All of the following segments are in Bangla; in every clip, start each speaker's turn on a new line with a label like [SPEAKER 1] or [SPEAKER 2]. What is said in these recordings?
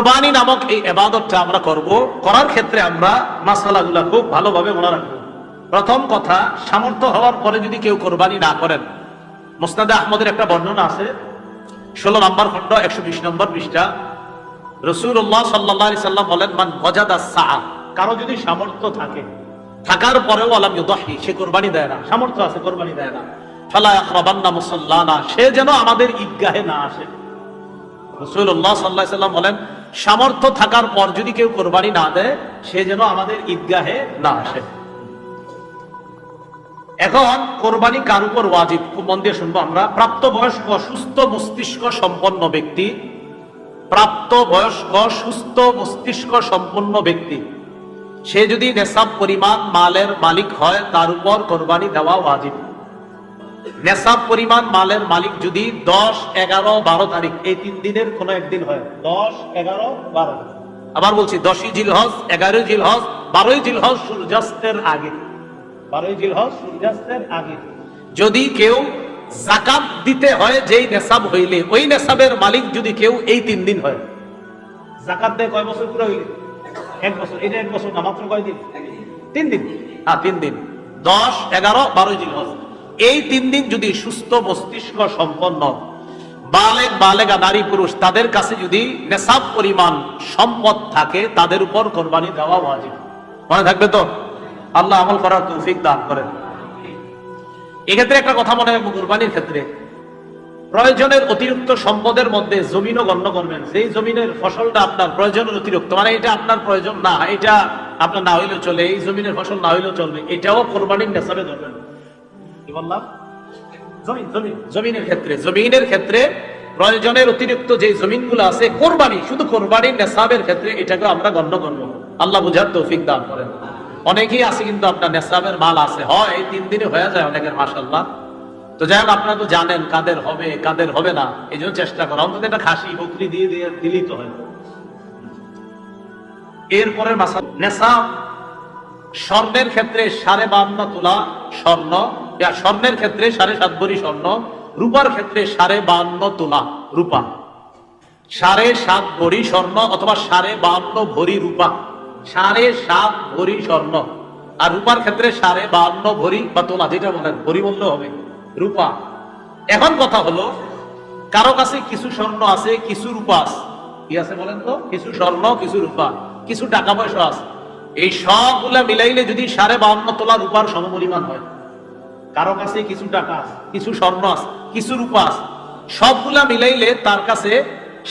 [SPEAKER 1] কোরবানি নামক এই এবাদতটা আমরা করব। করার ক্ষেত্রে আমরা মাসালাগুলা খুব ভালোভাবে মনে রাখব। প্রথম কথা, সামর্থ্য হওয়ার পরে যদি কেউ কোরবানি না করেন। মোস্তাদে আহমদের একটা বর্ণনা আছে। ষোলো নম্বর খণ্ড, একশো বিশ নম্বর পৃষ্ঠা। রসুল্লাহ সাল্লাহ সাল্লাম বলেন, মান গজাদা সা কারও যদি সামর্থ্য থাকে, থাকার পরেও আলাম ইউদাহি, সে কোরবানি দেয় না। সামর্থ্য আছে, কোরবানি দেয় না। ফালা ইয়াকরাবান্না মুসাল্লানা, সে যেন আমাদের ঈদগাহে না আসে। রসুল্লাহ সাল্লাহ সাল্লাম বলেন সামর্থ্য থাকার পর যদি কেউ কোরবানি না দেয়, সে যেন আমাদের ঈদগাহে না আসে। এখন কোরবানি কার উপর ওয়াজিব? খুব মন দিয়ে শুনব আমরা। প্রাপ্তবয়স্ক, সুস্থ মস্তিষ্ক সম্পন্ন ব্যক্তি। প্রাপ্ত বয়স্ক সুস্থ মস্তিষ্ক সম্পন্ন ব্যক্তি। সে যদি নেশাব পরিমাণ মালের মালিক হয়, তার উপর কোরবানি দেওয়া ওয়াজিব। নেশাব পরিমাণ মালের মালিক যদি দশ, এগারো, বারো তারিখ, এই তিন দিনের কোন একদিন হয় দশ, এগারো, বারো আবার বলছি, দশই জিলহজ, এগারোই জিলহজ, বারোই জিলহজ সূর্যাস্তের আগে। বারোই জিলহজ সূর্যাস্তের আগে। যদি কেউ জাকাত দিতে হয় যেই নেশাব হইলে, ওই নেশাবের মালিক যদি কেউ এই তিন দিন হয়। জাকাত দেয় কয় বছর পুরো হইলে? এক বছর। এটা এক বছর না, মাত্র কয় দিন? তিন দিন। হ্যাঁ তিন দিন। দশ, এগারো, বারোই জিল জিলহজ। এই তিন দিন যদি সুস্থ মস্তিষ্ক সম্পন্ন বালেক, বালেগা, নারী, পুরুষ, তাদের কাছে যদি নেশাব পরিমাণ সম্পদ থাকে, তাদের উপর কোরবানি দেওয়া ওয়াজিব। মনে থাকবে তো? আল্লাহ আমল করার তৌফিক দান করেন। এক্ষেত্রে একটা কথা মনে রাখব, কোরবানির ক্ষেত্রে। প্রয়োজনের অতিরিক্ত সম্পদের মধ্যে জমিনও গণ্য করবেন। সেই জমিনের ফসলটা আপনার প্রয়োজনের অতিরিক্ত মানে এটা আপনার প্রয়োজন না, এটা আপনার না হইলেও চলে, এই জমিনের ফসল না হইলেও চলবে, এটাও কোরবানির নেশাবে ধরবেন। জমিনের ক্ষেত্রে জমিনের ক্ষেত্রে প্রয়োজনের অতিরিক্ত যে আছে, কোরবানি, শুধু কোরবানির নেশাবের ক্ষেত্রে এটাকে আমরা গণ্য করব। আল্লাহ বুঝার তৌফিক দান করেন। অনেকেই আছে কিন্তু আপনার নেশাবের মাল আছে। হয় তিন দিনে হয়ে যায় অনেকের মাসাল্লাহ তো যাই হোক, আপনারা তো জানেন কাদের হবে কাদের হবে না। এই জন্য চেষ্টা করা। অন্তত একটা খাসি, বকরি দিয়ে দিয়ে দিলেই তো হয়। এরপরের মাসা নেশাব, স্বর্ণের ক্ষেত্রে সাড়ে বান্ন তোলা স্বর্ণ স্বর্ণের ক্ষেত্রে সাড়ে সাত ভরি স্বর্ণ, রূপার ক্ষেত্রে সাড়ে বান্ন তোলা রূপা। সাড়ে সাত ভরি স্বর্ণ অথবা সাড়ে বান্ন ভরি রূপা। সাড়ে সাত ভরি স্বর্ণ। আর রূপার ক্ষেত্রে সাড়ে বান্ন ভরি বা তোলা, যেটা বলেন, ভরি বললে হবে, রূপা। এখন কথা হলো, কারও কাছে কিছু স্বর্ণ আছে, কিছু রূপা আছে। কি আছে বলেন তো? কিছু স্বর্ণ, কিছু রূপা, কিছু টাকা পয়সা আছে। এই সবগুলা মিলাইলে যদি সাড়ে বাউন্ন তোলা রূপার সমপরিমাণ হয় কারও কাছে কিছু টাকা, কিছু স্বর্ণ আছে, কিছু রূপা আছে, সবগুলা মিলাইলে তার কাছে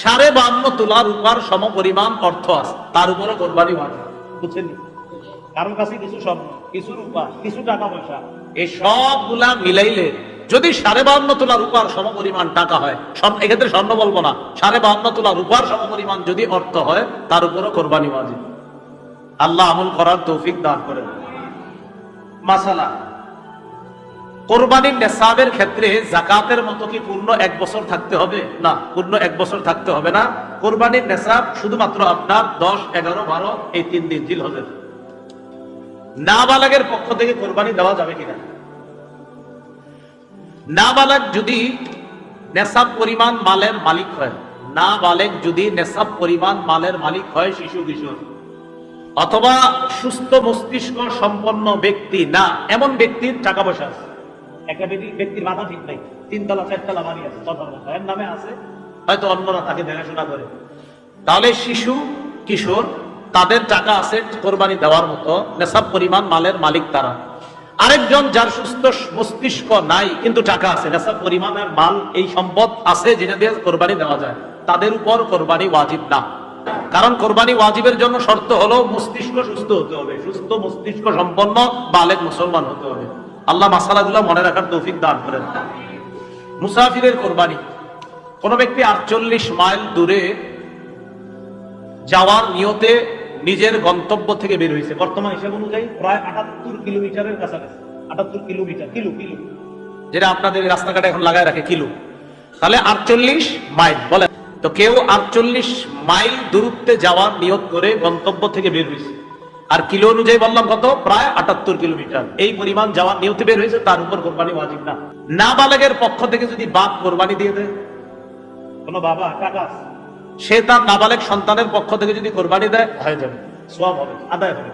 [SPEAKER 1] সাড়ে বান্ন তোলা রূপার সম পরিমাণ অর্থ আছে। তার উপরে কোরবানি হয় বুঝছেন? কারও কাছে কিছু স্বর্ণ, কিছু রূপা, কিছু টাকা পয়সা, এই সবগুলা মিলাইলে যদি সাড়ে বান্ন তোলা রূপার সমপরিমাণ টাকা হয় এক্ষেত্রে স্বর্ণ বলব না, সাড়ে বান্ন তোলা রূপার সমপরিমাণ যদি অর্থ হয়, তার উপরে কোরবানি ওয়াজিব আল্লাহ আমল করার তৌফিক দান করেন। মাসালা কোরবানির নেশাবের ক্ষেত্রে জাকাতের মতো কি পূর্ণ এক বছর থাকতে হবে? না, পূর্ণ এক বছর থাকতে হবে না। কোরবানির নেশাব শুধুমাত্র আপনার দশ, এগারো, বারো, এই তিন দিন জিল হবে নাবালাগের পক্ষ থেকে কোরবানি দেওয়া যাবে কিনা? নাবালাগ যদি নেশাব পরিমাণ মালের মালিক হয় না বালেক যদি নেশাব পরিমাণ মালের মালিক হয়, শিশু কিশোর, অথবা সুস্থ মস্তিষ্ক সম্পন্ন ব্যক্তি, না, এমন ব্যক্তির টাকা পয়সা আছে। একটা ব্যক্তির মাথা ঠিক নাই। তিনতলা, চারতলা বাড়ি আছে এর নামে আছে, হয়তো অন্যরা তাকে দেখাশোনা করে। তাহলে শিশু, কিশোর, তাদের টাকা আছে কোরবানি দেওয়ার মতো, নেশাব পরিমাণ মালের মালিক তারা। আরেকজন যার সুস্থ মস্তিষ্ক নাই, কিন্তু টাকা আছে, নেশাব পরিমাণের মাল, এই সম্পদ আছে যেটা দিয়ে কোরবানি দেওয়া যায়। তাদের উপর কোরবানি ওয়াজিব না। কারণ কোরবানি ওয়াজিবের জন্য শর্ত হলো মস্তিষ্ক সুস্থ হতে হবে। সুস্থ মস্তিষ্ক সম্পন্ন বালেক মুসলমান হতে হবে। আল্লাহ মাসালাগুলো মনে রাখার তৌফিক দান করেন। মুসাফিরের কোরবানি। কোন ব্যক্তি আটচল্লিশ মাইল দূরে যাওয়ার নিয়তে নিজের গন্তব্য থেকে বের হয়েছে। বর্তমান হিসাব অনুযায়ী প্রায় আটাত্তর কিলোমিটারের কাছাকাছি। আটাত্তর কিলোমিটার, কিলো কিলো। যেটা আপনাদের রাস্তাঘাটে এখন লাগায় রাখে, কিলো। তাহলে আটচল্লিশ মাইল, বলেন। তো কেউ আটচল্লিশ মাইল দূরত্বে যাওয়ার নিয়ত করে গন্তব্য থেকে বের হয়েছে। আর কিলো অনুযায়ী বললাম কত? প্রায় আটাত্তর কিলোমিটার। এই পরিমাণ যাওয়ার নিয়তে বের হয়েছে তার উপর কোরবানি ওয়াজিব না। না বালেগের পক্ষ থেকে যদি বাপ কোরবানি দিয়ে দেয় কোন বাবা আছে, সে তার নাবালেক সন্তানের পক্ষ থেকে যদি কোরবানি দেয় হয়ে যাবে সব হবে আদায় হবে।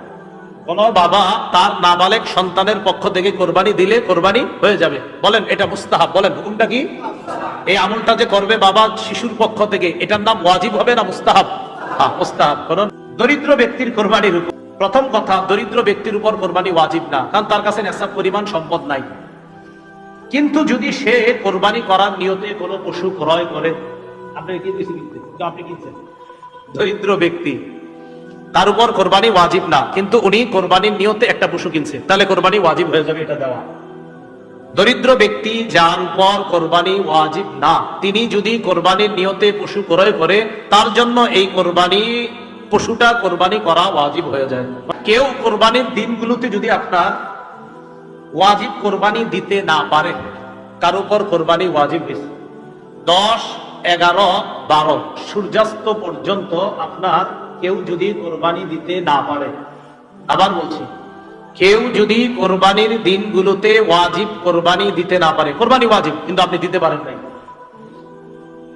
[SPEAKER 1] কোন বাবা তার নাবালেক সন্তানের পক্ষ থেকে কোরবানি দিলে কোরবানি হয়ে যাবে। বলেন এটা মুস্তাহাব। বলেন হুকুমটা কি? এই আমলটা যে করবে বাবা শিশুর পক্ষ থেকে এটার নাম ওয়াজিব হবে না মুস্তাহাব? হ্যাঁ মুস্তাহাব। কারণ দরিদ্র ব্যক্তির কোরবানির উপর প্রথম কথা, দরিদ্র ব্যক্তির উপর কোরবানি ওয়াজিব না, কারণ তার কাছে নেশাব পরিমাণ সম্পদ নাই। কিন্তু যদি সে কোরবানি করার নিয়তে কোনো পশু ক্রয় করে কিনছেন? দরিদ্র ব্যক্তি, তার উপর কোরবানি ওয়াজিব না, কিন্তু উনি কোরবানির নিয়তে একটা পশু কিনছে, তাহলে কোরবানি ওয়াজিব হয়ে যাবে এটা দেওয়া। দরিদ্র ব্যক্তি যার পর কোরবানি ওয়াজিব না, তিনি যদি কোরবানির নিয়তে পশু ক্রয় করে, তার জন্য এই কোরবানি পশুটা কোরবানি করা ওয়াজিব হয়ে যায়। কেউ কোরবানির দিনগুলোতে যদি আপনার ওয়াজিব কোরবানি দিতে না পারে, কার উপর কোরবানি ওয়াজিব হয়েছে দশ, এগারো, বারো, সূর্যাস্ত পর্যন্ত আপনার কেউ যদি কোরবানি দিতে না পারে, আবার বলছি, কেউ যদি কোরবানির দিনগুলোতে ওয়াজিব কোরবানি দিতে না পারে, কোরবানি ওয়াজিব, কিন্তু আপনি দিতে পারেন নাই।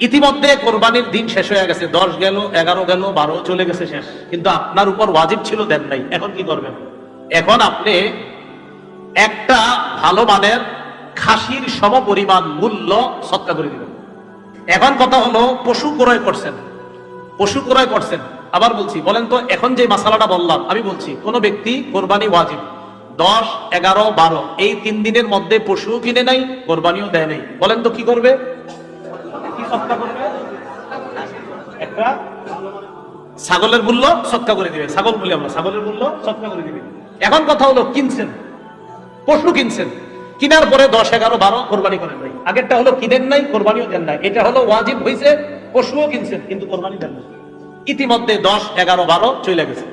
[SPEAKER 1] ইতিমধ্যে কোরবানির দিন শেষ হয়ে গেছে, দশ গেল, এগারো গেল, বারো চলে গেছে শেষ। কিন্তু আপনার উপর ওয়াজিব ছিল দেন নাই, এখন কি করবেন? এখন আপনি একটা ভালো মানের খাসির সম পরিমাণ মূল্য সৎকা করে দিবেন। এখন কথা হলো, পশু ক্রয় করছেন, পশু ক্রয় করছেন। আবার বলছি, বলেন তো, এখন যে মশালাটা বললাম, আমি বলছি, কোন ব্যক্তি কোরবানি ওয়াজিব, দশ, এগারো, বারো, এই তিন দিনের মধ্যে পশু কিনে নাই, কোরবানিও দেয় নাই। বলেন তো কি করবে? একটা ছাগলের মূল্য সৎকা করে দিবে ছাগল বলি আমরা, ছাগলের মূল্য সৎকা করে দিবে এখন কথা হলো, কিনছেন। পশু কিনছেন। কিনার পরে দশ, এগারো, বারো কোরবানি করেন নাই। আগেরটা হলো কিনেন নাই, কোরবানিও দেন নাই। এটা হলো ওয়াজিব হয়েছে পশুও কিনছেন, কিন্তু কোরবানি দেন নাই। ইতিমধ্যে দশ, এগারো, বারো চলে গেছে।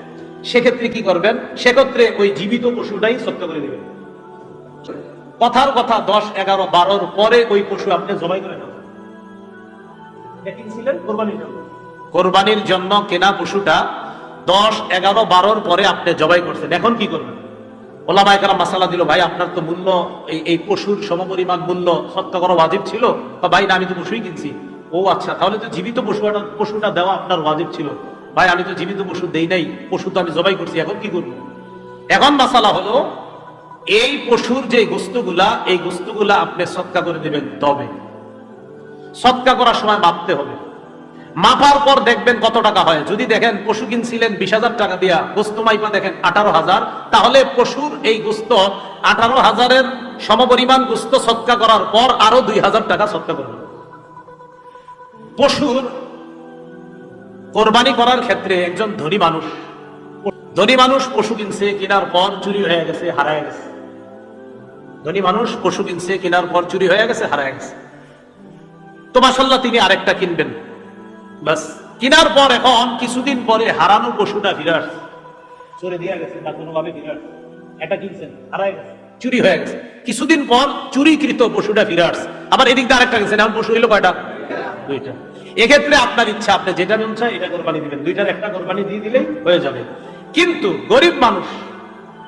[SPEAKER 1] সেক্ষেত্রে কি করবেন? সেক্ষেত্রে ওই জীবিত পশুটাই সত্য করে দিবেন। কথার কথা, দশ, এগারো, বারোর পরে ওই পশু আপনি জবাই করে নেবেন। কোরবানির জন্য। কেনা পশুটা দশ, এগারো, বারোর পরে আপনি জবাই করছেন। এখন কি করবেন? দিল, ভাই, আপনার তো মূল্য, এই পশুর সমপরিমাণ মূল্য ওয়াজিব ছিল? বা, ভাই, না, আমি তো পশুই কিনছি। ও আচ্ছা তাহলে তো জীবিত পশুটা পশুটা দেওয়া আপনার ওয়াজিব ছিল। ভাই, আমি তো জীবিত পশু দেই নাই, পশু তো আমি জবাই করছি, এখন কি করব? এখন মাসালা হলো, এই পশুর যে গোস্তগুলা এই গোস্তগুলা আপনি সৎকা করে দেবেন তবে। সৎকা করার সময় মাপতে হবে। মাপার পর দেখবেন কত টাকা হয়। যদি দেখেন পশু কিনছিলেন বিশ হাজার টাকা দিয়া, গোস্ত মাইপা দেখেন আঠারো হাজার, তাহলে পশুর এই গোস্ত আঠারো হাজারের সমপরিমাণ গোস্ত সৎকা করার পর আরও দুই হাজার টাকা সৎকা করবেন পশুর কোরবানি করার ক্ষেত্রে একজন ধনী মানুষ ধনী মানুষ পশু কিনছে, কেনার পর চুরি হয়ে গেছে, হারায় গেছে। ধনী মানুষ পশু কিনছে, কেনার পর চুরি হয়ে গেছে, হারায় গেছে। তো মাসাল্লাহ তিনি আরেকটা কিনবেন। বাস, কেনার পর এখন কিছুদিন পরে হারানো পশুটা ফিরে আসছে। চলে দিয়ে গেছে, বা কোনোভাবে ফিরে আসছে। এটা কিনছেন, হারায় গেছে। চুরি হয়ে গেছে। কিছুদিন পর চুরিকৃত পশুটা ফিরে আসছে। আবার এদিক দিয়ে আরেকটা গেছেন এখন পশু হইল কয়টা? দুইটা। এক্ষেত্রে আপনার ইচ্ছা, আপনি যেটা মন চায় এটা কোরবানি দিবেন। দুইটার একটা কোরবানি দিয়ে দিলেই হয়ে যাবে। কিন্তু গরিব মানুষ,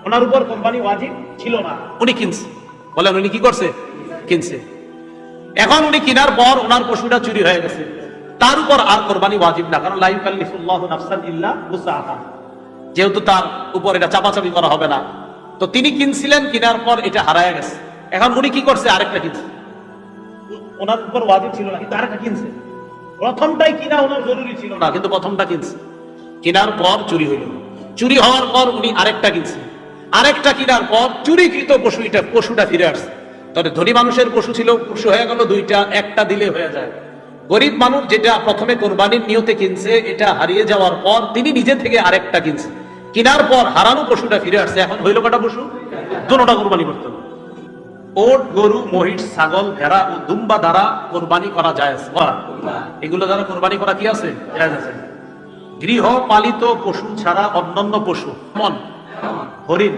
[SPEAKER 1] ওনার উপর কোরবানি ওয়াজিব ছিল না। উনি কিনছে। বলেন উনি কি করছে? কিনছে। এখন উনি কেনার পর ওনার পশুটা চুরি হয়ে গেছে। তার উপর আর কোরবানি ওয়াজিব না, কারণ লাইফ কাল্লিফুল্লাহ নাফসান ইল্লা যেহেতু তার উপর এটা চাপাচাপি করা হবে না। তো তিনি কিনছিলেন, কেনার পর এটা হারায় গেছে। এখন উনি কি করছে? আরেকটা কিনছে। ওনার উপর ওয়াজিব ছিল না, কিন্তু আরেকটা কিনছে। প্রথমটাই কিনা ওনার জরুরি ছিল না, কিন্তু প্রথমটা কিনছে। কেনার পর চুরি হইল। চুরি হওয়ার পর উনি আরেকটা কিনছে। আরেকটা কেনার পর চুরিকৃত পশু এটা পশুটা ফিরে আসছে। তবে ধনী মানুষের পশু ছিল, পশু হয়ে গেল দুইটা, একটা দিলে হয়ে যায়। গরিব মানুষ যেটা প্রথমে কোরবানির নিয়তে কিনছে, এটা হারিয়ে যাওয়ার পর তিনি নিজে থেকে আরেকটা কিনছে কেনার পর হারানো পশুটা ফিরে আসছে, এখন হইল কটা পশু? দুটা কোরবানি করতে হবে। ওট, গরু, মহিষ, ছাগল, ভেড়া ও দুম্বা দ্বারা কোরবানি করা যায় এগুলো দ্বারা কোরবানি করা কি আছে? গৃহ পালিত পশু ছাড়া অন্যান্য পশু, মন, হরিণ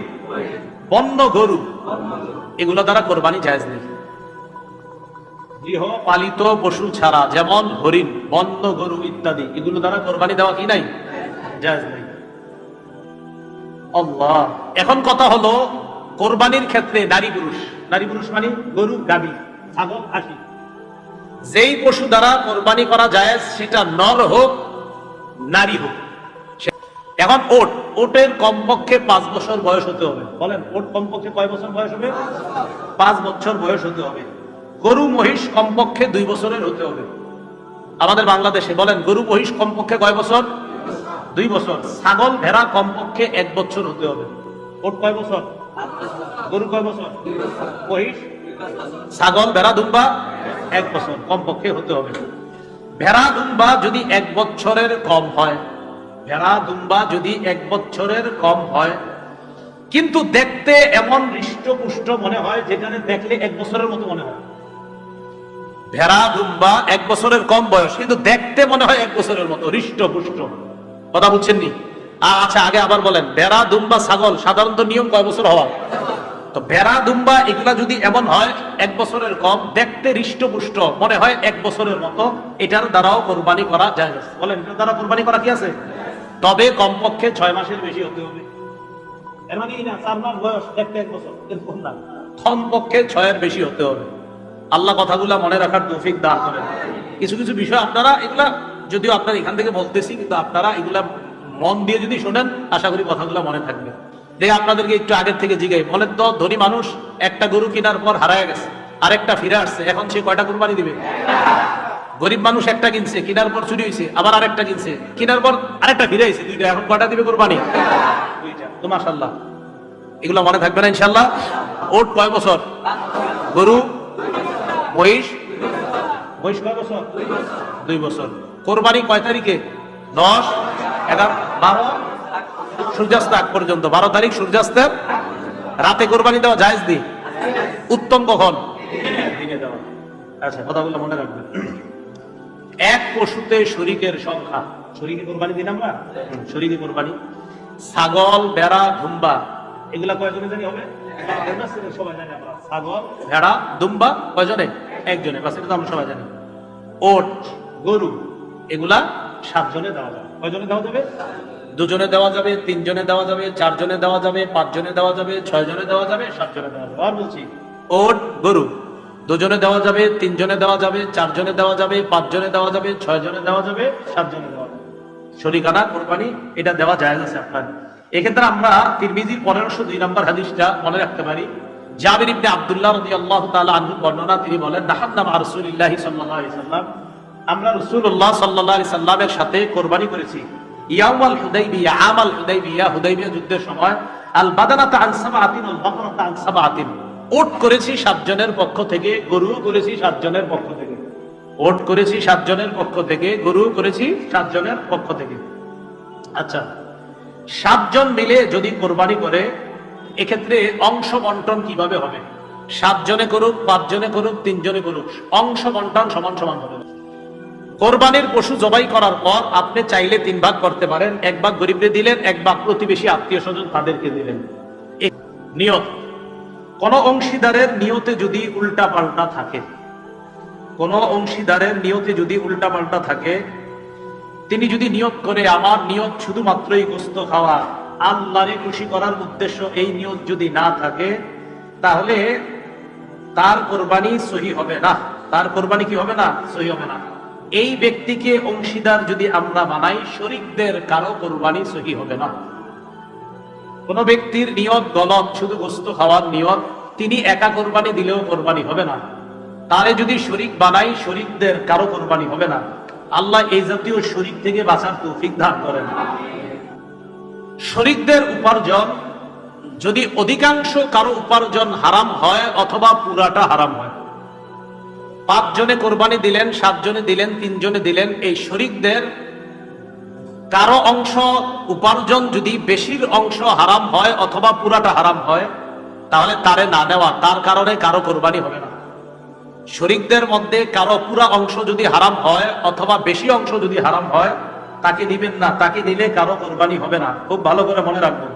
[SPEAKER 1] বন্য গরু। এগুলো দ্বারা কোরবানি জায়েজ নেই। গৃহ পালিত পশু ছাড়া যেমন হরিণ বন্য গরু ইত্যাদি, এগুলো দ্বারা কোরবানি দেওয়া কি নাই? জায়েজ নেই। আল্লাহ, এখন কথা হলো কোরবানির ক্ষেত্রে নারী পুরুষ। নারী পুরুষ মানে গরু গাবি ছাগল, হাসি। যেই পশু দ্বারা কোরবানি করা যায় সেটা নর হোক, নারী হোক। এখন ওট, ওটের কমপক্ষে পাঁচ বছর বয়স হতে হবে। বলেন, ওট কমপক্ষে কয় বছর বয়স হবে? পাঁচ বছর বয়স হতে হবে। গরু মহিষ কমপক্ষে দুই বছরের হতে হবে। আমাদের বাংলাদেশে বলেন, গরু মহিষ কমপক্ষে কয় বছর? দুই বছর। ছাগল ভেড়া কমপক্ষে এক বছর হতে হবে। ওট কয় বছর? গরু কয় বছর? মহিষ? ছাগল, ভেড়া, দুম্বা? এক বছর কমপক্ষে হতে হবে। ভেড়া, দুম্বা যদি এক বছরের কম হয় ভেড়া দুম্বা যদি এক বছরের কম হয়, কিন্তু দেখতে এমন হৃষ্টপুষ্ট মনে হয় যেখানে দেখলে এক বছরের মতো মনে হয়। ভেড়া দুম্বা এক বছরের কম বয়স, কিন্তু দেখতে মনে হয় এক বছরের মতো, হৃষ্টপুষ্ট। কথা বুঝছেন নি আচ্ছা আগে আবার বলেন ভেড়া দুম্বা ছাগল সাধারণত নিয়ম কয় বছর হওয়া? তো ভেড়া দুম্বা এগুলা যদি এমন হয়, এক বছরের কম, দেখতে হৃষ্টপুষ্ট, মনে হয় এক বছরের মতো, এটার দ্বারাও কোরবানি করা যায়। বলেন, এটার দ্বারা কোরবানি করা কি আছে? তবে কমপক্ষে ছয় মাসের বেশি হতে হবে। মানে আশা করি মনে থাকবে। দেখে আপনাদেরকে একটু আগের থেকে জিগাই, বলেন তো, ধনী মানুষ একটা গরু কেনার পর হারায় গেছে, আরেকটা ফিরে আসছে, এখন সে কয়টা কোরবানি দিবে? গরিব মানুষ একটা কিনছে, কেনার পর চুরি হয়েছে আবার আরেকটা কিনছে, কেনার পর আরেকটা ফিরে আইছে, দুইটা, এখন কয়টা দিবে কোরবানি? মাশাল্লাহ এগুলো মনে থাকবে না ইনশাল্লাহ ওট কয় বছর? গরু? মহিষ? মহিষ কয় বছর? দুই বছর। কোরবানি কয় তারিখে? দশ? এগারো? বারো? সূর্যাস্ত আগ পর্যন্ত। বারো তারিখ সূর্যাস্তের রাতে কোরবানি দেওয়া জায়েজ দি? উত্তম কখন? আচ্ছা কথাগুলো মনে রাখবেন। এক পশুতে শরীকের সংখ্যা। শরীকে কোরবানি দিন আমরা শরীকে কোরবানি। ছাগল বেড়া ধুম্বা এগুলা কয়জনে জানি হবে? সবাই জানি ছাগল, ভেড়া, দুম্বা, কয়জনে? আমরা সবাই জানি। ওট, গরু, এগুলা সাতজনে দেওয়া যাবে। কয়জনে দেওয়া যাবে? দুজনে দেওয়া যাবে, তিনজনে দেওয়া যাবে, চারজনে দেওয়া যাবে, পাঁচজনে দেওয়া যাবে ছয় জনে দেওয়া যাবে, সাতজনে দেওয়া যাবে। আর বলছি, ওট, গরু দুজনে দেওয়া যাবে, তিনজনে দেওয়া যাবে, চারজনে দেওয়া যাবে, পাঁচজনে দেওয়া যাবে ছয় জনে দেওয়া যাবে, সাতজনে দেওয়া যাবে। কোরবানি, এটা দেওয়া যায় আছে আপনার। এক্ষেত্রে আমরা তিরমিজির পনেরোশো দুই নম্বর হাদিসটা মনে রাখতে পারি। জাবির ইবনে আব্দুল্লাহ রাদিয়াল্লাহু তাআলা আনহু বর্ণনা তিনি বলেন নাহান্নাম রাসূলুল্লাহি সাল্লাম, আমরা রাসূলুল্লাহ সাল্লাল্লাহু সাল্লামের সাথে কোরবানি করেছি। ইয়াউমাল হুদাইবিয়া আমাল হুদাইবিয়া হুদাইবিয়া যুদ্ধের সময়, আল বাদানাতা আন ওয়াল বাকরাতা ওট করেছি সাতজনের পক্ষ থেকে গরুও করেছি সাতজনের পক্ষ থেকে। ওট করেছি সাতজনের পক্ষ থেকে, গরু করেছি সাতজনের পক্ষ থেকে। আচ্ছা সাতজন মিলে যদি কোরবানি করে, এক্ষেত্রে অংশ বন্টন কীভাবে হবে? সাতজনে করুক, পাঁচজনে করুক, তিনজনে করুক, অংশ বন্টন সমান সমান হবে। কোরবানির পশু জবাই করার পর আপনি চাইলে তিন ভাগ করতে পারেন। এক ভাগ গরিবরে দিলেন, এক ভাগ প্রতিবেশী আত্মীয় স্বজন তাদেরকে দিলেন। নিয়ত। কোন অংশীদারের নিয়তে যদি উল্টা পাল্টা থাকে, কোন অংশীদারের নিয়তে যদি উল্টা পাল্টা থাকে, তিনি যদি নিয়ত করে, আমার নিয়ত শুধুমাত্রই গোস্ত খাওয়া, আল্লাহরে খুশি করার উদ্দেশ্য এই নিয়ত যদি না থাকে, তাহলে তার কোরবানি সহি হবে না। তার কোরবানি কি হবে না? সহি হবে না। এই ব্যক্তিকে অংশীদার যদি আমরা বানাই শরিকদের কারও কোরবানি সহি হবে না। কোন ব্যক্তির নিয়ত গলত শুধু গোস্ত খাওয়ার নিয়ত, তিনি একা কোরবানি দিলেও কোরবানি হবে না। তারে যদি শরিক বানাই, শরিকদের কারও কোরবানি হবে না। আল্লাহ এই জাতীয় শরিক থেকে বাঁচার তৌফিক দান করেন। শরিকদের উপার্জন, যদি অধিকাংশ কারও উপার্জন হারাম হয় অথবা পুরাটা হারাম হয়। পাঁচজনে কোরবানি দিলেন, সাতজনে দিলেন, তিনজনে দিলেন, এই শরিকদের কারও অংশ উপার্জন যদি বেশির অংশ হারাম হয় অথবা পুরাটা হারাম হয়, তাহলে তারে না নেওয়া, তার কারণে কারও কোরবানি হবে না। শরিকদের মধ্যে কারও পুরা অংশ যদি হারাম হয় অথবা বেশি অংশ যদি হারাম হয়, তাকে নিবেন না, তাকে নিলে কারও কোরবানি হবে না। খুব ভালো করে মনে রাখবেন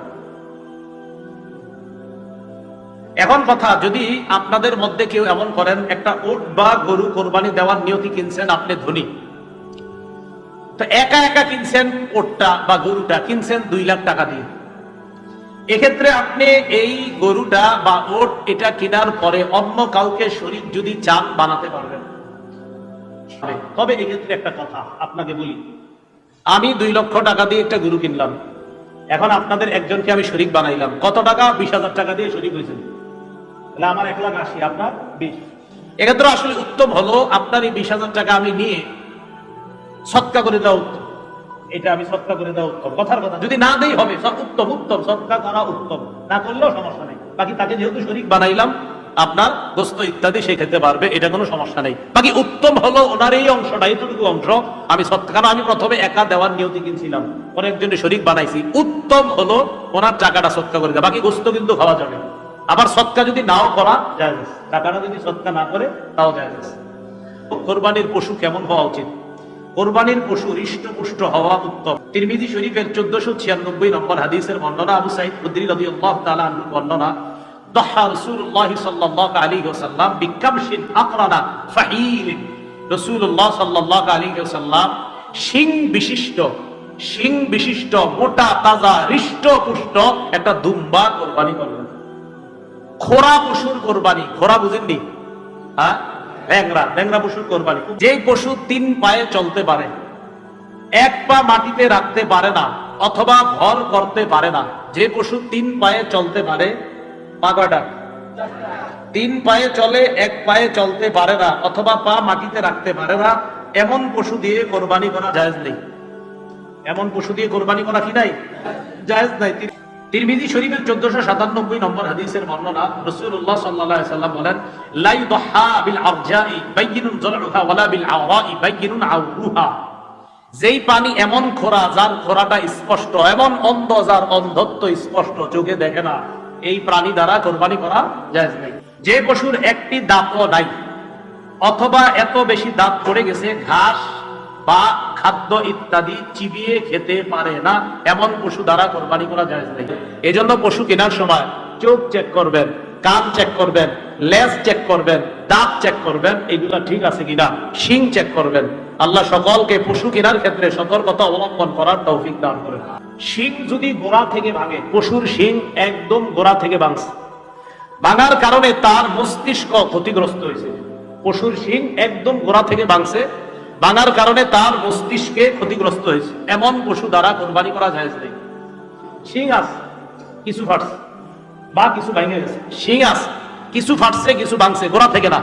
[SPEAKER 1] এখন কথা, যদি আপনাদের মধ্যে কেউ এমন করেন, একটা উট বা গরু কোরবানি দেওয়ার নিয়তি কিনছেন, আপনি ধনী। তো একা একা কিনছেন ওটটা বা গরুটা, কিনছেন দুই লাখ টাকা দিয়ে। এক্ষেত্রে আপনি এই গরুটা বা ওট এটা কেনার পরে অন্য কাউকে শরীর যদি চান, বানাতে পারবেন। তবে এক্ষেত্রে একটা কথা আপনাকে বলি। আমি দুই লক্ষ টাকা দিয়ে একটা গরু কিনলাম। এখন আপনাদের একজনকে আমি শরিক বানাইলাম। কত টাকা? বিশ হাজার টাকা দিয়ে শরিক হয়েছেন তাহলে আমার এক লাখ আশি, আপনার বিশ। এক্ষেত্রে আসলে উত্তম হলো, আপনার এই বিশ হাজার টাকা আমি নিয়ে সৎকা করে দেওয়া উত্তম। এটা আমি সৎকা করে দেওয়া উত্তম। কথার কথা, যদি না দেই হবে সব উত্তম উত্তম, সৎকা করা উত্তম। না করলেও সমস্যা নেই। বাকি তাকে যেহেতু শরিক বানাইলাম, আপনার গোস্ত ইত্যাদি সে খেতে পারবে, এটা কোনো সমস্যা নেই। বাকি উত্তম হলো ওনার এই অংশটা এইটুকু অংশ। আমি সৎকা কারণ আমি প্রথমে একা দেওয়ার নিয়তি কিনছিলাম একজনের শরিক বানাইছি। উত্তম হলো ওনার টাকাটা সৎকা করে দেওয়া। বাকি গোস্ত কিন্তু খাওয়া যাবে। আবার সৎকা যদি নাও করা যায় টাকাটা যদি সৎকা না করে, তাও যায় কোরবানির পশু কেমন হওয়া উচিত? কোরবানির পশু হৃষ্টপুষ্ট হওয়া উত্তম। তিরমিজি শরীফের চোদ্দশো ছিয়ানব্বই নম্বর হাদিসের বর্ণনা, আবু সাইদ তাআলা আনহু বর্ণনা খোরা পশুর কোরবানি। খোরা বুঝেননি? হ্যাঁ? ব্যাংরা ব্যাংরা পশুর কোরবানি। যে পশু তিন পায়ে চলতে পারে, এক পা মাটিতে রাখতে পারে না, অথবা ভর করতে পারে না, যে পশু তিন পায়ে চলতে পারে পা কয়টা তিন পায়ে চলে, এক পায়ে চলতে পারে না, অথবা পা মাটিতে রাখতে পারে না, এমন পশু দিয়ে কোরবানি করা জায়েজ নেই। এমন পশু দিয়ে কোরবানি করা কি নাই? জায়েজ নাই। তিরমিজি শরীফের চোদ্দশো সাতানব্বই নম্বর হাদিসের বর্ণনা রসুল্লাহ সাল্লাহ সাল্লাম বলেন, লাই দহা বিল আরজাই বাইয়িনুন জলউহা ওয়ালা বিল আওরাই বাইয়িনুন আওরুহা যেই পানি এমন খোরা, যার খোরাটা স্পষ্ট, এমন অন্ধ যার অন্ধত্ব স্পষ্ট, চোখে দেখে না, এই প্রাণী দ্বারা কোরবানি করা যায় নেই। যে পশুর একটি দাঁতও নাই, অথবা এত বেশি দাঁত পড়ে গেছে, ঘাস বা খাদ্য ইত্যাদি চিবিয়ে খেতে পারে না, এমন পশু দ্বারা কোরবানি করা যায় নেই। এজন্য পশু কেনার সময় চোখ চেক করবেন, কান চেক করবেন, লেজ চেক করবেন, দাঁত চেক করবেন, এগুলা ঠিক আছে কিনা? শিং চেক করবেন। আল্লাহ সকলকে পশু কেনার ক্ষেত্রে সতর্কতা অবলম্বন করার তৌফিক দান করেন। শিং যদি গোড়া থেকে ভাঙে, পশুর শিং একদম গোড়া থেকে ভাঙছে। ভাঙার কারণে তার মস্তিষ্ক ক্ষতিগ্রস্ত হয়েছে। পশুর শিং একদম গোড়া থেকে ভাঙছে ভাঙার কারণে তার মস্তিষ্কে ক্ষতিগ্রস্ত হয়েছে। এমন পশু দ্বারা কোরবানি করা যায় শিং আছে কিছু ফাটছে। বা কিছু ভাঙে গেছে। শিং আছে কিছু ফাটছে, কিছু ভাঙছে, গোড়া থেকে না।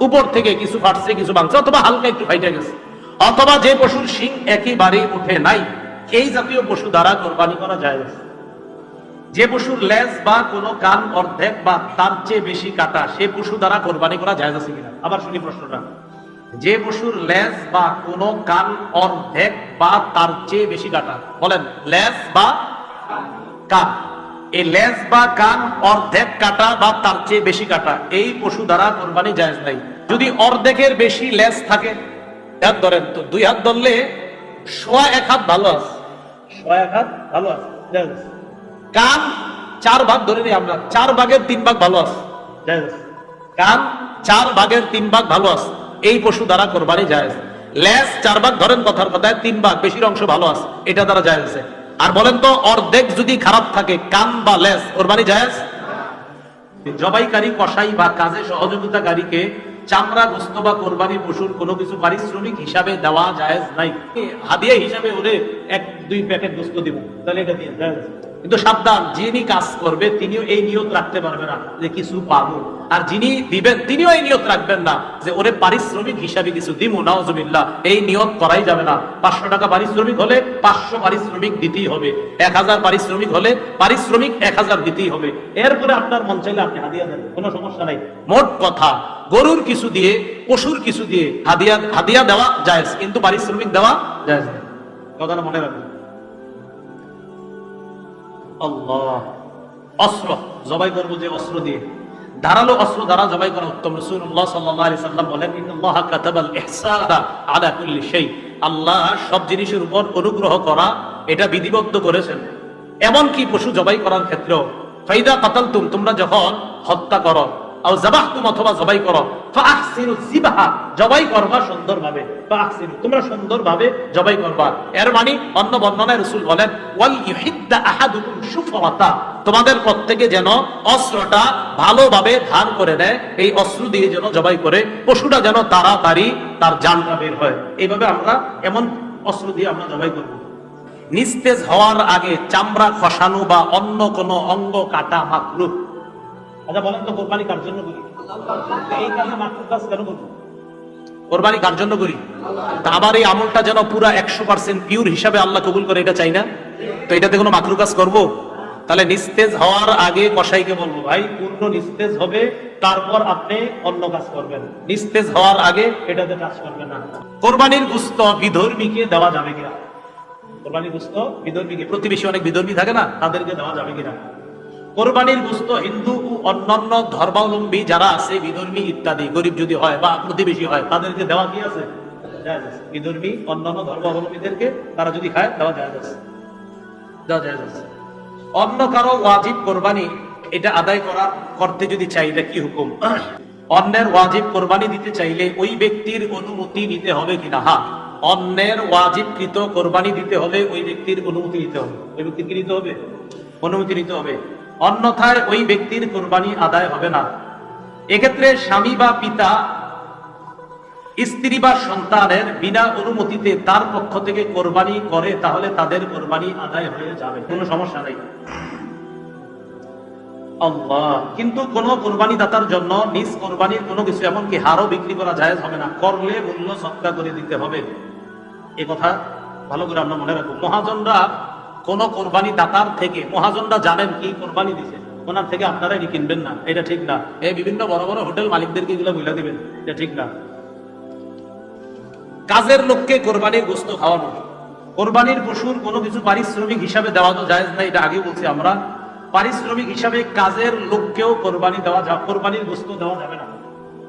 [SPEAKER 1] উপর থেকে কিছু ফাটছে, কিছু ভাঙছে, অথবা হালকা একটু ফাইটে গেছে। অথবা যে পশুর শিং একেবারে উঠে নাই, এই জাতীয় পশু দ্বারা কোরবানি করা যায় যে পশুর লেজ বা কোনো কান অর্ধেক বা তার চেয়ে বেশি কাটা, সে পশু দ্বারা কোরবানি করা যায় আছে কিনা? আবার শুনি প্রশ্নটা। যে পশুর লেজ বা কোনো কান অর্ধেক বা তার চেয়ে বেশি কাটা। বলেন লেজ বা কান এই লেজ বা কান অর্ধেক কাটা বা তার চেয়ে বেশি কাটা এই পশু দ্বারা কোরবানি জায়েজ নাই। যদি অর্ধেকের বেশি লেজ থাকে হাত ধরেন তো দুই হাত ধরলে সোয়া এক হাত ভালো আছে। সোয়া এক হাত ভালো আছে কান চার ভাগ ধরে নিই আমরা চার ভাগের তিন ভাগ ভালো আছে। কান চার ভাগের তিন ভাগ ভালো আছে। এই পশু দ্বারা কোরবানি যায় লেজ চার ভাগ, ধরেন কথার কথায় তিন ভাগ, বেশির অংশ ভালো আছে, এটা দ্বারা যায় আছে। আর বলেন তো, অর্ধেক যদি খারাপ থাকে, কান বা লেজ, কোরবানি যায় জবাইকারী, কসাই বা কাজে সহযোগিতাকারীকে চামড়া, গোস্ত বা কোরবানি পশুর কোনো কিছু পারিশ্রমিক হিসাবে দেওয়া জায়েজ নাই। হাদিয়া হিসাবে ওরে এক দুই প্যাকেট গোস্ত দিব। তাহলে এটা দিয়ে জায়েজ কিন্তু সাবধান, যিনি কাজ করবে, তিনিও এই নিয়ত রাখতে পারবে না যে কিছু পাবো। আর যিনি দিবেন, তিনিও এই নিয়ত রাখবেন না যে ওরে পারিশ্রমিক হিসাবে কিছু দিমু নাওজুবিল্লাহ এই নিয়ত করাই যাবে না। পাঁচশো টাকা পারিশ্রমিক হলে পাঁচশো পারিশ্রমিক দিতেই হবে। এক হাজার পারিশ্রমিক হলে পারিশ্রমিক এক হাজার দিতেই হবে। এরপরে আপনার মন চাইলে আপনি হাদিয়া দেন, কোনো সমস্যা নাই। মোট কথা, গরুর কিছু দিয়ে, পশুর কিছু দিয়ে হাদিয়া হাদিয়া দেওয়া যায় কিন্তু পারিশ্রমিক দেওয়া যায় কথাটা মনে রাখবেন। আল্লাহ। অস্ত্র, জবাই করব যে অস্ত্র দিয়ে। ধারালো অস্ত্র দ্বারা জবাই করা উত্তম। রসুল্লাহ সাল্লাম বলেন শাই আল্লাহ সব জিনিসের উপর অনুগ্রহ করা এটা বিধিবদ্ধ করেছেন। এমনকি পশু জবাই করার ক্ষেত্রেও, ফাইদা কাতালতুম, তোমরা যখন হত্যা করো আও অথবা জবাই করো। ফাহসিনু জবাই করবা সুন্দরভাবে। ফাহসিনু তোমরা সুন্দরভাবে জবাই করবা। এর মানে অন্য বর্ণনায় রাসূল বলেন, ওয়াল আহাদুকুম সুফরাতা। তোমাদের প্রত্যেকে যেন অস্ত্রটা ভালোভাবে ধার করে নেয়, এই অস্ত্র দিয়ে যেন জবাই করে। পশুটা যেন তাড়াতাড়ি তার জানটা বের হয়। এইভাবে আমরা এমন অস্ত্র দিয়ে আমরা জবাই করব। নিস্তেজ হওয়ার আগে চামড়া খসানো বা অন্য কোনো অঙ্গ কাটা মাকরুহ আচ্ছা বলেন তো কোরবানি কার জন্য করি? এই কাজে মাকরুহ কাজ কেন করব? কোরবানি কার জন্য করি? তা আবার এই আমলটা যেন পুরা একশো পার্সেন্ট পিওর হিসাবে আল্লাহ কবুল করে এটা চাই না? তো এটাতে কোনো মাকরু কাজ করব? তাহলে নিস্তেজ হওয়ার আগে কসাইকে বলব ভাই পূর্ণ নিস্তেজ হবে তারপর আপনি অন্য কাজ করবেন। নিস্তেজ হওয়ার আগে এটাতে কাজ করবেন না। কোরবানির গুস্ত বিধর্মীকে দেওয়া যাবে কিনা? কোরবানির গুস্ত বিধর্মীকে প্রতিবেশী অনেক বিধর্মী থাকে না তাদেরকে দেওয়া যাবে কিনা? কোরবানির গুস্ত হিন্দু অন্যান্য ধর্মাবলম্বী যারা আছে, বিধর্মী ইত্যাদি, গরিব যদি হয় বা প্রতিবেশী হয়, তাদেরকে দেওয়া কি আছে? বিধর্মী, অন্যান্য ধর্মাবলম্বীদেরকে তারা যদি খায়, দেওয়া যায়। অন্য কারও ওয়াজিব কোরবানি, এটা আদায় করা করতে যদি চাইলে কি হুকুম? অন্যের ওয়াজিব কোরবানি দিতে চাইলে ওই ব্যক্তির অনুমতি নিতে হবে কিনা? হা অন্যের ওয়াজিবকৃত কোরবানি দিতে হলে ওই ব্যক্তির অনুমতি নিতে হবে। ওই ব্যক্তির কি নিতে হবে? অনুমতি নিতে হবে। অন্যথায় ওই ব্যক্তির কোরবানি আদায় হবে না। এক্ষেত্রে স্বামী বা পিতা, স্ত্রী বা সন্তানের বিনা অনুমতিতে তার পক্ষ থেকে কোরবানি করে, তাহলে তাদের কোরবানি আদায় হয়ে যাবে। কোনো সমস্যা নেই। কিন্তু কোন কোরবানি দাতার জন্য নিজ কোরবানির কোনো কিছু, এমনকি হারও বিক্রি করা যায় হবে না। করলে মূল্য সৎকার করে দিতে হবে। এ কথা ভালো করে আমরা মনে রাখব। মহাজনরা কোন কোরবানি দাতার থেকে, মহাজনরা জানেন কি কোরবানি দিছে, ওনার থেকে আপনারা এটি কিনবেন না? এটা ঠিক না। এই বিভিন্ন বড় বড় হোটেল মালিকদেরকে এগুলো বলে দিবেন, এটা ঠিক না। কাজের লোককে কোরবানির গোস্ত খাওয়ানো। কোরবানির পশুর কোনো কিছু পারিশ্রমিক হিসাবে দেওয়া তো জায়েজ না, এটা আগে বলছি আমরা। পারিশ্রমিক হিসাবে কাজের লোককেও কোরবানি দেওয়া যা কোরবানির গোস্ত দেওয়া যাবে না।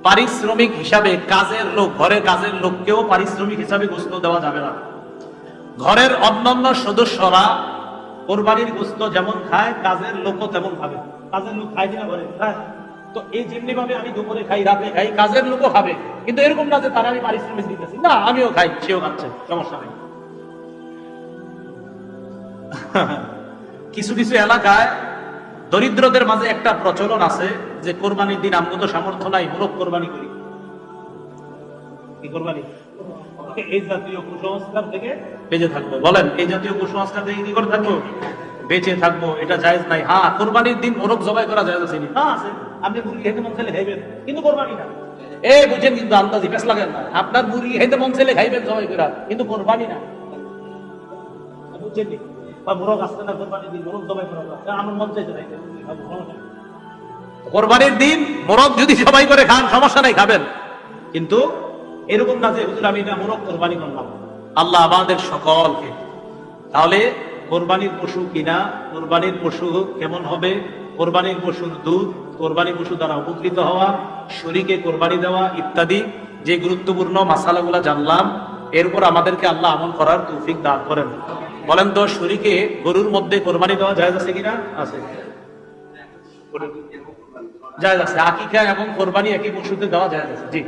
[SPEAKER 1] পারিশ্রমিক হিসাবে কাজের লোক ঘরের কাজের লোককেও পারিশ্রমিক হিসাবে গোস্ত দেওয়া যাবে না। ঘরের অন্যান্য সদস্যরা কোরবানির গোস্ত যেমন খায়, কাজের লোকও তেমন খাবে। কাজের লোক খায় কিনা খায় তো এই যেমনি ভাবে আমি দুপুরে খাই, রাতে খাই, কাজের লোকও খাবে। কিন্তু এরকম না যে তারা আমি পারিশ্রমিক দিতেছি না, আমিও খাই, সেও খাচ্ছে, সমস্যা নেই। কিছু কিছু এলাকায় দরিদ্রদের মাঝে একটা প্রচলন আছে যে কোরবানির দিন আমগো তো সামর্থ্য নাই মোরগ কোরবানি করি। কি কোরবানি? এই জাতীয় কুসংস্কার থেকে বেঁচে থাকব। বলেন, এই জাতীয় কুসংস্কার থেকে কি করে থাকব? বেঁচে থাকব, এটা জায়েজ নাই। হ্যাঁ কোরবানির দিন মোরগ জবাই করা জায়েজ আছে আপনি মুরগি খেতে মন চাইলে কিন্তু কোরবানি না। এই বুঝেন কিন্তু আন্দাজি পেস লাগেন না। আপনার মুরগি খেতে মন চাইলে খাইবেন জবাই করা কিন্তু কোরবানি না। বুঝছেন। কোরবানির দিন, মোরগ যদি সবাই করে খান, সমস্যা নাই, খাবেন। কিন্তু এরকম না যে, হুজুর, আমি কোরবানি করলাম। আল্লাহ আমাদের সকলকে। তাহলে, কোরবানির পশু কিনা, কোরবানির পশু কেমন হবে? কোরবানির পশুর দুধ কোরবানি পশু দ্বারা উপকৃত হওয়া শরীকে কোরবানি দেওয়া ইত্যাদি যে গুরুত্বপূর্ণ মাসালাগুলা জানলাম এরপর আমাদেরকে আল্লাহ আমল করার তৌফিক দান করেন। বলেন তো শরীকে গরুর মধ্যে কোরবানি দেওয়া যায় আছে কিনা? আছে। জায়েজ আছে। আকিকা এবং কোরবানি একই পশুতে দেওয়া যায় আছে। জি।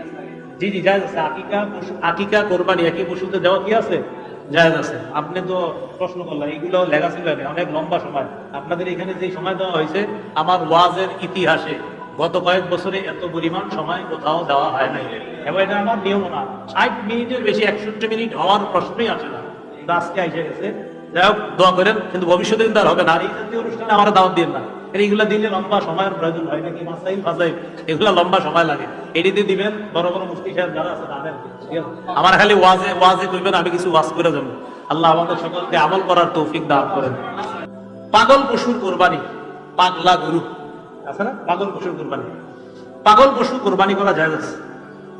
[SPEAKER 1] জি জি, জায়েজ আছে। আকিকা আকিকা, কোরবানি একই পশুতে দেওয়া কি আছে? জায়েজ আছে। আপনি তো প্রশ্ন করলেন, এইগুলো লেখা ছিল অনেক লম্বা সময়। আপনাদের এখানে যে সময় দেওয়া হয়েছে, আমার ওয়াজের ইতিহাসে গত কয়েক বছরে এত পরিমাণ সময় কোথাও দেওয়া হয় নাই। এবং এটা আমার নিয়ম না। ষাট মিনিটের বেশি, একষট্টি মিনিট হওয়ার প্রশ্নই আসে না। আজকে এসে গেছে। যাই হোক, দোয়া করেন, কিন্তু ভবিষ্যতে কিন্তু আর হবে না। এই জাতীয় অনুষ্ঠানে আমার দাওয়াত দিন না। দিলে লম্বা সময়ের প্রয়োজন হয় নাকি? মাসাইল, ফাসাইল লম্বা সময় লাগে। এটিতে দিবেন, বড় বড় মুফতি সাহেব যারা আছে আমার খালি ওয়াজে ওয়াজে কইবেন, আমি কিছু ওয়াজ করে যাব। আল্লাহ আমাদের সকলকে আমল করার তৌফিক দান করেন। পাগল পশুর কোরবানি, পাগলা গরু। আছে না? পাগল পশুর কোরবানি। পাগল পশু কোরবানি করা যায়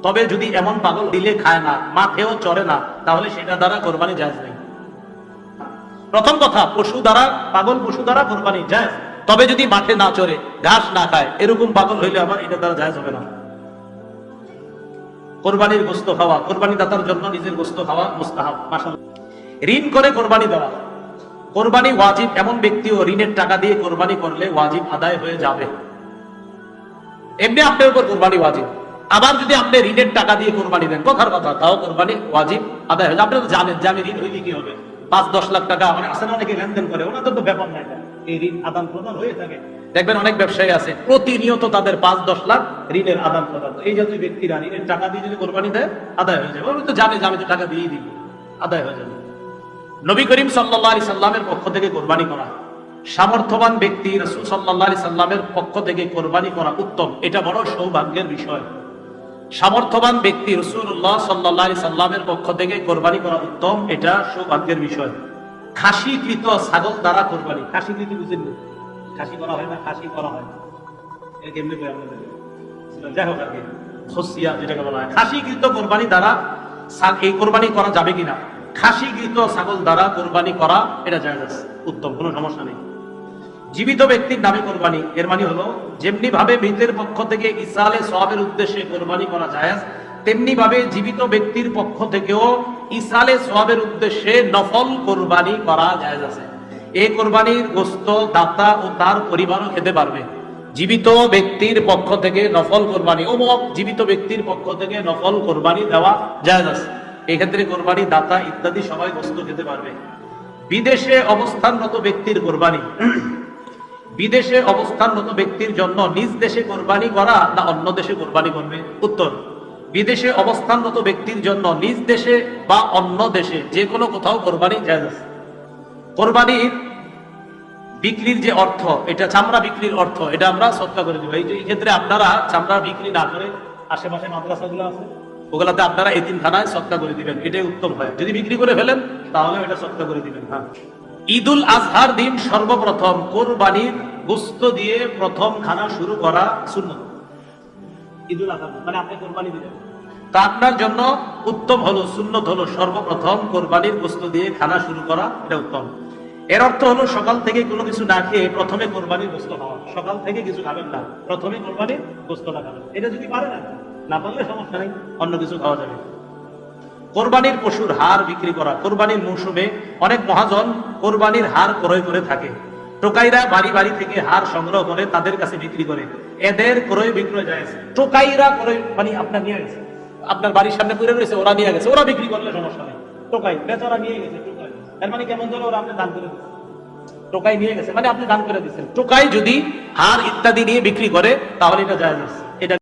[SPEAKER 1] তবে যদি এমন পাগল দিলে খায় না, মাঠেও চড়ে না, তাহলে সেটা দ্বারা কোরবানি যায় নেই। প্রথম কথা, পশু দ্বারা, পাগল পশু দ্বারা কোরবানি যায় তবে যদি মাঠে না চড়ে, ঘাস না খায়, এরকম পাগল হইলে আবার এটা দ্বারা যায় হবে না। কোরবানির গোস্ত খাওয়া কোরবানি দাতার জন্য নিজের গোস্ত খাওয়া মুস্তাহাব ঋণ করে কোরবানি দেওয়া। কোরবানি ওয়াজিব, এমন ব্যক্তিও ঋণের টাকা দিয়ে কোরবানি করলে ওয়াজিব আদায় হয়ে যাবে। এমনি আপনার উপর কোরবানি ওয়াজিব। আবার যদি আপনি ঋণের টাকা দিয়ে কোরবানি দেন, কথার কথা, তাও কোরবানি ওয়াজিব আদায় হয়ে যাবে। আপনি তো জানেন যে আমি ঋণ হইলে কি হবে। পাঁচ, দশ লাখ টাকা মানে আসলে অনেকে লেনদেন করে, ওনাদের তো ব্যাপার নাই। এই ঋণ আদান প্রদান হয়ে থাকে। দেখবেন অনেক ব্যবসায়ী আছে, প্রতিনিয়ত তাদের পাঁচ দশ লাখ ঋণের আদান প্রদান এই জাতীয় ব্যক্তিরা ঋণের টাকা দিয়ে যদি কোরবানি দেয়, আদায় হয়ে যাবে। তো জানে যে আমি তো টাকা দিয়ে দিব। আদায় হয়ে যাবে। নবী করিম সাল্লাহ আলি সাল্লামের পক্ষ থেকে কোরবানি করা। সামর্থ্যবান ব্যক্তি রসুল সাল্লাহ আলি সাল্লামের পক্ষ থেকে কোরবানি করা উত্তম। এটা বড় সৌভাগ্যের বিষয়। সামর্থ্যবান ব্যক্তি রসুল্লাহ সাল্লাহ সাল্লামের পক্ষ থেকে কোরবানি করা উত্তম। এটা সৌভাগ্যের বিষয়। খাসিকৃত ছাগল দ্বারা কোরবানি। খাসিকৃত বুঝেন না? খাসি করা হয় না, খাসি করা হয়। কিনা? খাসিকৃত ছাগল দ্বারা কোরবানি করা এটা উত্তম, কোনো সমস্যা নেই। জীবিত ব্যক্তির নামে কোরবানি, এর মানে হলো যেমনি ভাবে মৃতের পক্ষ থেকে ইসালে সবের উদ্দেশ্যে কোরবানি করা জায়েজ তেমনি ভাবে জীবিত ব্যক্তির পক্ষ থেকেও ইসালে সবের উদ্দেশ্যে নফল কোরবানি করা যায় আছে। এই কোরবানির গোস্ত, দাতা ও তার পরিবারও খেতে পারবে। জীবিত ব্যক্তির পক্ষ থেকে নফল কোরবানি, অমুক জীবিত ব্যক্তির পক্ষ থেকে নফল কোরবানি দেওয়া জায়েজ আছে। এক্ষেত্রে কোরবানি, দাতা ইত্যাদি সবাই গোস্ত খেতে পারবে। বিদেশে অবস্থানরত ব্যক্তির কোরবানি। বিদেশে অবস্থানরত ব্যক্তির জন্য নিজ দেশে কোরবানি করা না অন্য দেশে কোরবানি করবে? উত্তর। বিদেশে অবস্থানরত ব্যক্তির জন্য নিজ দেশে বা অন্য দেশে যে কোনো কোথাও কোরবানি জায়েজ কোরবানির বিক্রির যে অর্থ, এটা চামড়া বিক্রির অর্থ, এটা আমরা সৎকা করে দিব এই যে ক্ষেত্রে আপনারা চামড়া বিক্রি না করে আশেপাশে মাদ্রাসাগুলো আছে, ওগুলাতে আপনারা এতিমখানায় সৎকা করে দিবেন। এটাই উত্তম হয়। যদি বিক্রি করে ফেলেন তাহলে এটা সৎকা করে দিবেন। হ্যাঁ। ঈদুল আজহার দিন সর্বপ্রথম কোরবানির গুস্ত দিয়ে প্রথম খানা শুরু করা সুন্নত। ঈদুল আজহা মানে আপনি কোরবানি দিলেন তা আপনার জন্য উত্তম হলো, সুন্নত হলো সর্বপ্রথম কোরবানির গোস্ত দিয়ে খানা শুরু করা, এটা উত্তম। এর অর্থ হলো সকাল থেকে কোনো কিছু না খেয়ে প্রথমে কোরবানির সকাল থেকে কিছু খাবেন না, প্রথমে কোরবানির খাবেন। এটা যদি পারে না পারলে সমস্যা নেই, অন্য কিছু খাওয়া যাবে। কোরবানির পশুর হাড় বিক্রি করা, কোরবানির মৌসুমে অনেক মহাজন কোরবানির হাড় ক্রয় করে থাকে। টোকাইরা বাড়ি বাড়ি থেকে হার সংগ্রহ করে তাদের কাছে বিক্রি করে। এদের ক্রয় বিক্রয় যায় টোকাইরা ক্রয় মানে আপনার নিয়ে গেছে। আপনার বাড়ির সামনে পড়ে রয়েছে, ওরা নিয়ে গেছে। ওরা বিক্রি করলে সমস্যা নেই। টোকাই, বেচারা নিয়ে গেছে, টোকাই। তার মানে কেমন ধরো ওরা আপনি দান করে টোকাই নিয়ে গেছে মানে আপনি দান করে দিচ্ছেন। টোকাই যদি হার ইত্যাদি নিয়ে বিক্রি করে, তাহলে এটা যায়